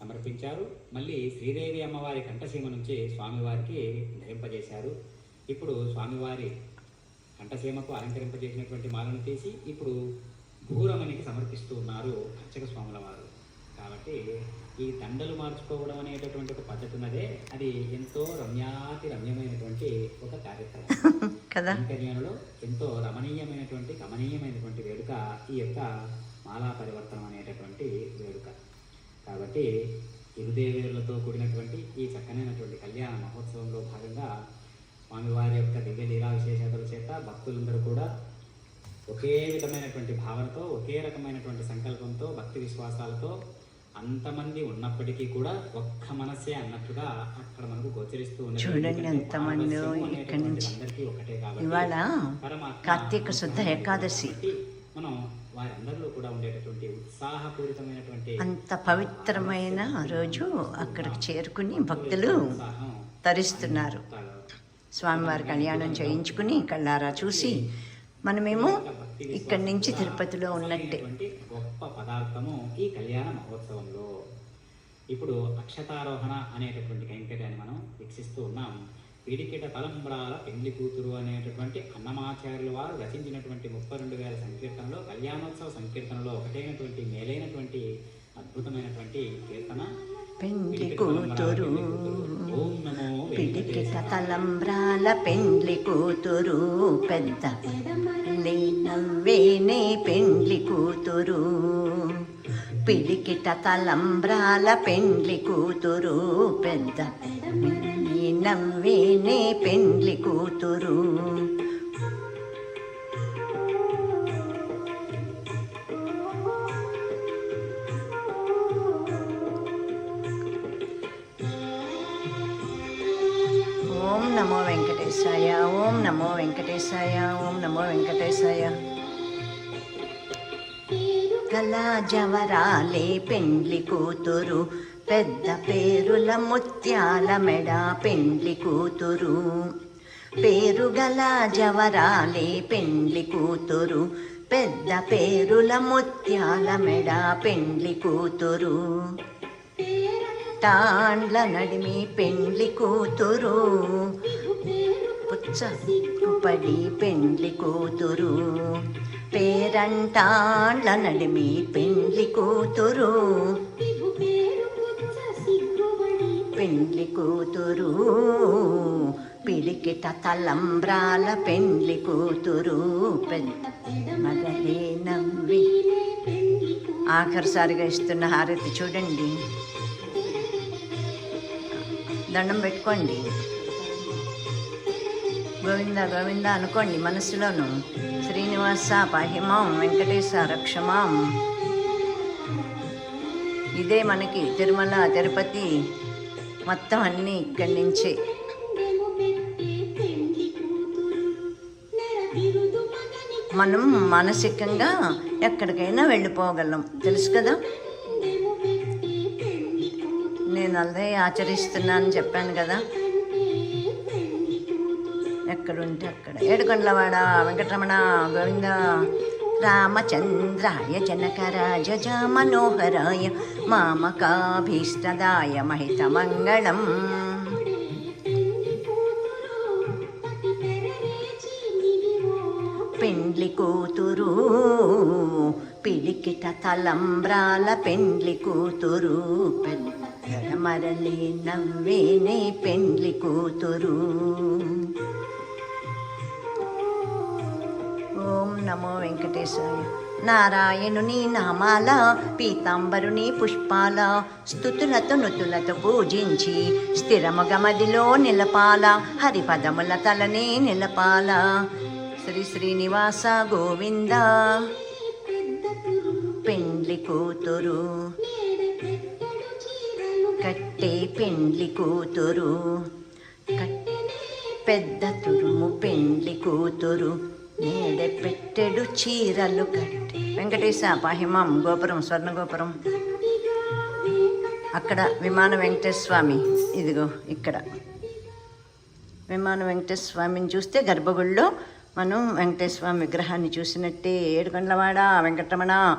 సమర్పించారు. మళ్ళీ శ్రీదేవి అమ్మవారి కంఠసీమ నుంచి స్వామివారికి ధరింపజేశారు. ఇప్పుడు స్వామివారి కంఠసీమకు అలంకరింపజేసినటువంటి మాలను తీసి ఇప్పుడు భూరమణికి సమర్పిస్తూ ఉన్నారు అర్చక స్వాముల వారు. కాబట్టి ఈ దండలు మార్చుకోవడం అనేటటువంటి ఒక పద్ధతి ఉన్నదే. అది ఎంతో రమ్యాతి రమ్యమైనటువంటి ఒక కార్యక్రమం. కదా? కళ్యాణంలో ఎంతో రమణీయమైనటువంటి గమనీయమైనటువంటి వేడుక ఈ యొక్క మాలా పరివర్తనం అనేటటువంటి కాబట్టి ఇరుదేవేరులతో కూడినటువంటి ఈ చక్కనైనటువంటి కళ్యాణ మహోత్సవంలో భాగంగా స్వామివారి యొక్క దివ్య లీలా విశేషతల చేత భక్తులందరూ కూడా ఒకే విధమైనటువంటి భావనతో ఒకే రకమైనటువంటి సంకల్పంతో భక్తి విశ్వాసాలతో అంతమంది ఉన్నప్పటికీ కూడా ఒక్క మనస్సే అన్నట్టుగా అక్కడ మనకు గోచరిస్తూ ఉన్నది. చూడండి ఎంతమందో ఇక్కడి నుంచి. ఇవాళ కార్తీక శుద్ధ ఏకాదశి మనం వారందరిలో కూడా ఉండేటటువంటి ఉత్సాహపూరితమైనటువంటి అంత పవిత్రమైన రోజు అక్కడికి చేరుకుని భక్తులు తరిస్తున్నారు. స్వామివారి కళ్యాణం చేయించుకుని కళ్ళారా చూసి మనమేమో ఇక్కడి నుంచి తిరుపతిలో ఉన్నట్టే. గొప్ప పదార్థము ఈ కళ్యాణ మహోత్సవంలో. ఇప్పుడు అక్షతారోహణ అనేటటువంటి కైంకర్యాన్ని మనం వీక్షిస్తూ ఉన్నాం. పిడికిట తలంబ్రాల పెండ్లి కూతురు అనేటటువంటి అన్నమాచార్యుల వారు రచించినటువంటి ముప్పై రెండు వేల సంకీర్తనలో కళ్యాణోత్సవ సంకీర్తనలో ఒకటైనటువంటి మేలైనటువంటి అద్భుతమైనటి కీర్తన. పెండ్లి కూతురు. పిడికిట తలంబ్రాల పెండ్లి కూతురు. పెద్ద పెళ్ళి నవ్వేనే పెండ్లి కూతురు. పిడికిట తలంబ్రాల పెండ్లి కూతురు. పెద్ద పెళ్ళి నవ్వేనే పెండ్లి కూతురు. ఓం నమో వెంకటేశాయ ఓం నమో వెంకటేశాయ ఓం నమో వెంకటేశాయ. కళా జవరాలే పెండ్లి కూతురు. పెద్ద పేరుల ముత్యాల మెడ పెండ్లి కూతురు. పేరు గల జవరాలే పెండ్లి కూతురు. పెద్ద పేరుల ముత్యాల మెడ పెండ్లి కూతురు. తాండ్ల నడిమి పెండ్లి కూతురు. పుచ్చ పెండ్లి కూతురు. పేరంటాండ్ల నడిమి పెండ్లి కూతురు. పెండ్లి కూతురు. పిలికిట తలంబ్రాల పెండ్లి కూతురు. మగలే నవ్వి ఆఖరిసారిగా ఇస్తున్న హారతి చూడండి. దండం పెట్టుకోండి. గోవింద గోవింద అనుకోండి మనసులోను. శ్రీనివాస పహిమాం వెంకటేశ రక్షమాం. ఇదే మనకి తిరుమల తిరుపతి మొత్తం అన్నీ ఇక్కడి నుంచి. మనం మానసికంగా ఎక్కడికైనా వెళ్ళిపోగలం. తెలుసు కదా? నేను అదే ఆచరిస్తున్నాను చెప్పాను కదా? ఎక్కడుంటే అక్కడ. ఏడుకొండలవాడ వెంకటరమణ గోవింద రామచంద్రాయ జనకరాజ మనోహరాయ మామకాభీష్టదాయ మహితమంగళం. పెండ్లి కూతురు పిడికిట తలంబ్రాల పెండ్లి కూతురు మరలి నవ్వేనే పెండ్లి కూతురు. ఓం నమో వెంకటేశాయ. నారాయణుని నామాల పీతాంబరుని పుష్పాల స్థుతులతో నుతులతో పూజించి స్థిరమగమదిలో నిలపాల హరిపదముల తలనే నిలపాల. శ్రీ శ్రీనివాస గోవింద. పెండ్లి కూతురు. కట్టే పెండ్లి కూతురు. పెద్ద తురుము పెండ్లి కూతురు. నీడ పెట్టెడు చీరలు కట్టి. వెంకటేశ పాహిమాం గోపురం స్వర్ణ గోపురం అక్కడ విమాన వెంకటేశ్వర స్వామి ఇదిగో ఇక్కడ. విమాన వెంకటేశ్వర స్వామిని చూస్తే గర్భగుడిలో మనం వెంకటేశ్వర స్వామి విగ్రహాన్ని చూసినట్టే. ఏడుకొండలవాడ వెంకటరమణ